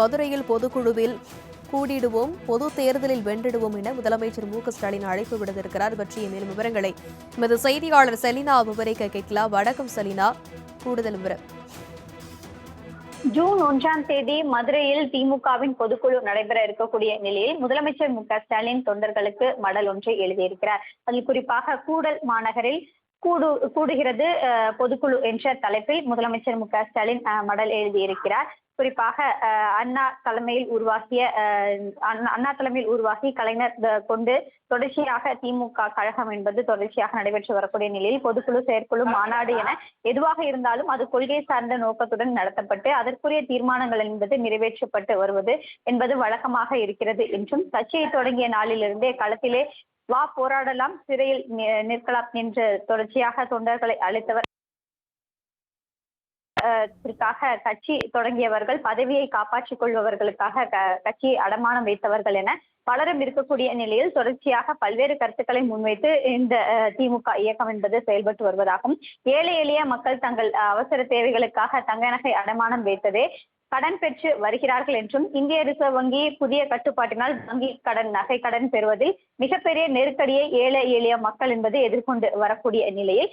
மதுரையில் பொதுக்குழுவில் கூடிடுவோம் பொது தேர்தலில் வென்றிடுவோம் என முதலமைச்சர் மு க ஸ்டாலின் அழைப்பு விடுத்திருக்கிறார். பற்றிய மேலும் விவரங்களை எமது செய்தியாளர் செலினா விவரிக்க கேட்கலாம். வணக்கம் செலினா கூடுதல் விவரம். ஜூன் ஒன்றாம் தேதி மதுரையில் திமுகவின் பொதுக்குழு நடைபெற இருக்கக்கூடிய நிலையில் முதலமைச்சர் மு க ஸ்டாலின் தொண்டர்களுக்கு மடல் ஒன்றை எழுதியிருக்கிறார். அதில் குறிப்பாக கூடல் மாநகரில் கூடு கூடுகிறது பொதுக்குழு என்ற தலைப்பில் முதலமைச்சர் மு க ஸ்டாலின் மடல் எழுதியிருக்கிறார். குறிப்பாக அண்ணா தலைமையில் உருவாக்கிய அண்ணா- தலைமையில் உருவாகி கலைஞர் கொண்டு தொடர்ச்சியாக திமுக கழகம் என்பது தொடர்ச்சியாக நடைபெற்று வரக்கூடிய நிலையில் பொதுக்குழு செயற்குழு மாநாடு என எதுவாக இருந்தாலும் அது கொள்கை சார்ந்த நோக்கத்துடன் நடத்தப்பட்டு அதற்குரிய தீர்மானங்கள் என்பது நிறைவேற்றப்பட்டு வருவது என்பது வழக்கமாக இருக்கிறது என்றும் கட்சியை தொடங்கிய நாளிலிருந்தே களத்திலே வா போராடலாம். சிறையில் நிற்கலாம் என்று தொடர்ச்சியாக தொண்டர்களை அழைத்தவர். கட்சி தொடங்கியவர்கள் பதவியை காப்பாற்றிக் கொள்பவர்களுக்காக க- கட்சியை அடமானம் வைத்தவர்கள் என பலரும் இருக்கக்கூடிய நிலையில் தொடர்ச்சியாக பல்வேறு கருத்துக்களை முன்வைத்து இந்த திமுக இயக்கம் என்பது செயல்பட்டு வருவதாகவும் ஏழை எளிய மக்கள் தங்கள் அவசர தேவைகளுக்காக தங்க நகை அடமானம் வைத்ததே கடன் பெற்று வருகிறார்கள் என்றும் இந்திய ரிசர்வ் வங்கி புதிய கட்டுப்பாட்டினால் வங்கி கடன் நகை கடன் பெறுவதில் மிகப்பெரிய நெருக்கடியை ஏழை எளிய மக்கள் என்பது எதிர்கொண்டு வரக்கூடிய நிலையில்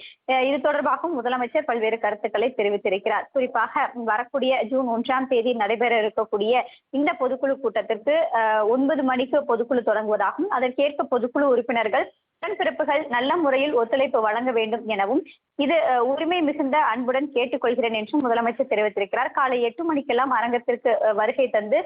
இது தொடர்பாகவும் முதலமைச்சர் பல்வேறு கருத்துக்களை தெரிவித்திருக்கிறார். குறிப்பாக வரக்கூடிய ஜூன் ஒன்றாம் தேதி நடைபெற இருக்கக்கூடிய இந்த பொதுக்குழு கூட்டத்திற்கு ஒன்பது மணிக்கு பொதுக்குழு தொடங்குவதாகவும் அதற்கேற்ப பொதுக்குழு உறுப்பினர்கள் உடன்பிறப்புகள் நல்ல முறையில் ஒத்துழைப்பு வழங்க வேண்டும் எனவும் இது உரிமை மிகுந்த அன்புடன் கேட்டுக்கொள்கிறேன் என்றும் முதலமைச்சர் தெரிவித்திருக்கிறார். காலை எட்டு மணிக்கெல்லாம் அரங்கத்திற்கு வருகை தந்து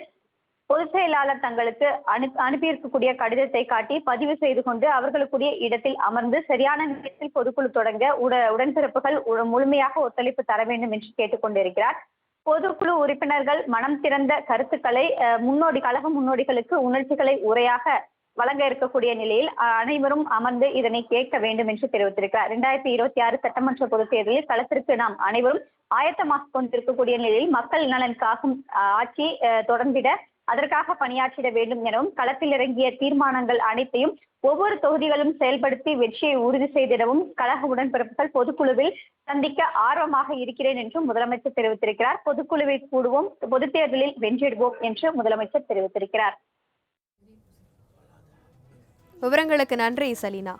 பொதுச் செயலாளர் தங்களுக்கு அனு அனுப்பியிருக்கக்கூடிய கடிதத்தை காட்டி பதிவு செய்து கொண்டு அவர்களுக்குரிய இடத்தில் அமர்ந்து சரியான நேரத்தில் பொதுக்குழு தொடங்க உட உடன்பிறப்புகள் முழுமையாக ஒத்துழைப்பு தர வேண்டும் என்று கேட்டுக்கொண்டிருக்கிறார். பொதுக்குழு உறுப்பினர்கள் மனம் திறந்த கருத்துக்களை முன்னோடி கழக முன்னோடிகளுக்கு உணர்ச்சிகளை உரையாக வழங்க இருக்கக்கூடிய நிலையில் அனைவரும் அமர்ந்து இதனை கேட்க வேண்டும் என்று தெரிவித்திருக்கிறார். இரண்டாயிரத்தி இருபத்தி ஆறு சட்டமன்ற பொதுத் தேர்தலில் களத்திற்கு நாம் அனைவரும் ஆயத்தமாக கொண்டிருக்கக்கூடிய நிலையில் மக்கள் நலன் காக்கும் ஆட்சி தொடர்ந்திட அதற்காக பணியாற்றிட வேண்டும் எனவும் களத்தில் இறங்கிய தீர்மானங்கள் அனைத்தையும் ஒவ்வொரு தொகுதிகளும் செயல்படுத்தி வெற்றியை உறுதி செய்திடவும் கழக உடன்பிறப்புகள் பொதுக்குழுவில் சந்திக்க ஆர்வமாக இருக்கிறேன் என்றும் முதலமைச்சர் தெரிவித்திருக்கிறார். பொதுக்குழுவை கூடுவோம் பொதுத் தேர்தலில் வென்றிடுவோம் என்று முதலமைச்சர் தெரிவித்திருக்கிறார். விவரங்களுக்கு நன்றி சலீனா.